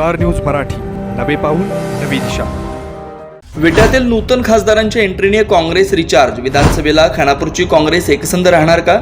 Star news Marathi. नवे पाऊल नवी दिशा. विट्यातील नूतन खासदारांच्या एंट्रीने काँग्रेस रिचार्ज विधानसभेला खानापूरची काँग्रेस एकसंध राहणार का?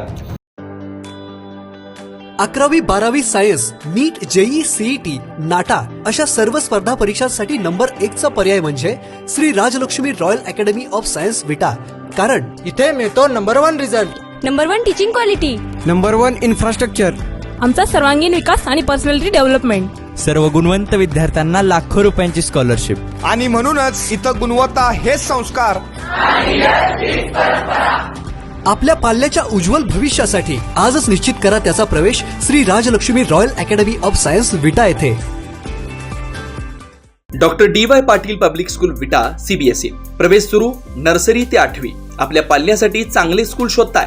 अकरावी बारावी science NEET JEE CET NATA अशा सर्व स्पर्धा परीक्षांसाठी नंबर एकचा पर्याय म्हणजे Shri Rajlakshmi royal academy of science Vita. कारण इथे मिळतो number one result. Number one teaching quality number one infrastructure आमचा सर्वांगीण विकास आणि पर्सनॅलिटी डेव्हलपमेंट सर्व गुणवंत विद्यार्थ्यांना लाखो रुपयांची स्कॉलरशिप आणि म्हणूनच इथं गुणवत्ता हेच संस्कार. आपल्या पाल्याच्या उज्ज्वल भविष्यासाठी आजच निश्चित करा त्याचा प्रवेश Shri Rajlakshmi royal academy of science Vita येथे. Doctor D Y Patil public school Vita CBSE प्रवेश सुरू नर्सरी ते आठवी. आपल्या पाल्यासाठी चांगले स्कूल शोधताय.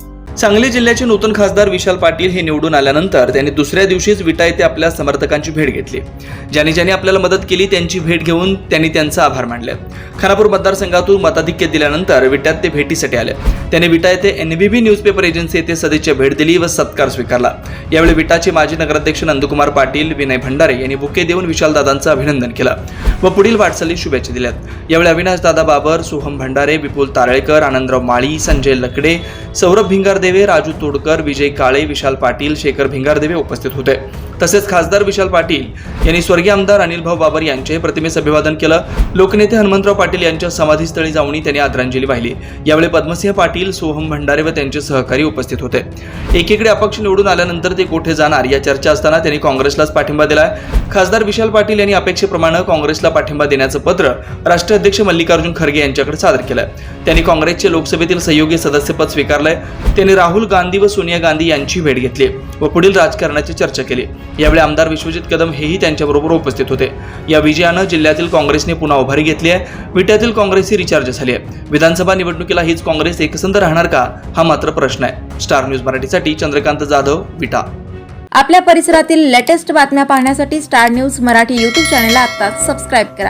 सांगली जिल्ह्याचे नूतन खासदार विशाल पाटील हे निवडून आल्यानंतर त्यांनी दुसऱ्या दिवशीच विटा येथे आपल्या समर्थकांची भेट घेतली. ज्यांनी ज्यांनी आपल्याला मदत केली त्यांची भेट घेऊन त्यांनी त्यांचा आभार मानले. खानापूर मतदारसंघातून मताधिक्य दिल्यानंतर विट्यात ते भेटीसाठी आले. त्यांनी विटा येथे एनबीबी न्यूजपेपर एजन्सी येथे सदिच्छा भेट दिली व सत्कार स्वीकारला. यावेळी विटाचे माजी नगराध्यक्ष नंदकुमार पाटील विनय भंडारे यांनी बुके देऊन विशालदादांचं अभिनंदन केलं. व पुढील वाटचाली शुभेच्छा दिल्यात. यावेळी अविनाश दादा बाबर सोहम भंडारे विपुल तारळेकर आनंदराव माळी संजय लकडे सौरभ भिंगारदेवे राजू तोडकर विजय काळे विशाल पाटील शेखर भिंगारदेवे उपस्थित होते. तसेच खासदार विशाल पाटील यांनी स्वर्गीय आमदार अनिल भाऊ बाबर यांच्याही प्रतिमेस अभिवादन केलं. लोकनेते हनुमंतराव पाटील यांच्या समाधीस्थळी जाऊनही त्यांनी आदरांजली वाहिली. यावेळी पद्मसिंह पाटील सोहम भंडारे व त्यांचे सहकारी उपस्थित होते. एकीकडे अपक्ष निवडून आल्यानंतर ते कुठे जाणार या चर्चा असताना त्यांनी काँग्रेसलाच पाठिंबा दिलाय. खासदार विशाल पाटील यांनी अपेक्षेप्रमाणे काँग्रेसला पाठिंबा देण्याचं पत्र राष्ट्रीय अध्यक्ष मल्लिकार्जुन खरगे यांच्याकडे सादर केलं त्यांनी काँग्रेसचे लोकसभेतील सहयोगी सदस्यपद स्वीकारलंय. त्यांनी राहुल गांधी व सोनिया गांधी यांची भेट घेतली व पुढील राजकारणाची चर्चा केली. यावेळी आमदार विश्वजित कदम हेही त्यांच्याबरोबर उपस्थित होते. या विजयानं जिल्ह्यातील काँग्रेसने पुन्हा उभारी घेतली आहे. विट्यातील काँग्रेसची रिचार्ज झाली आहे. विधानसभा निवडणुकीला हीच काँग्रेस एकसंध राहणार का हा मात्र प्रश्न आहे. स्टार न्यूज मराठीसाठी चंद्रकांत जाधव विटा. आपल्या परिसरातील लेटेस्ट बातम्या पाहण्यासाठी स्टार न्यूज मराठी यूट्यूब चॅनेलला आत्ताच सबस्क्राईब करा.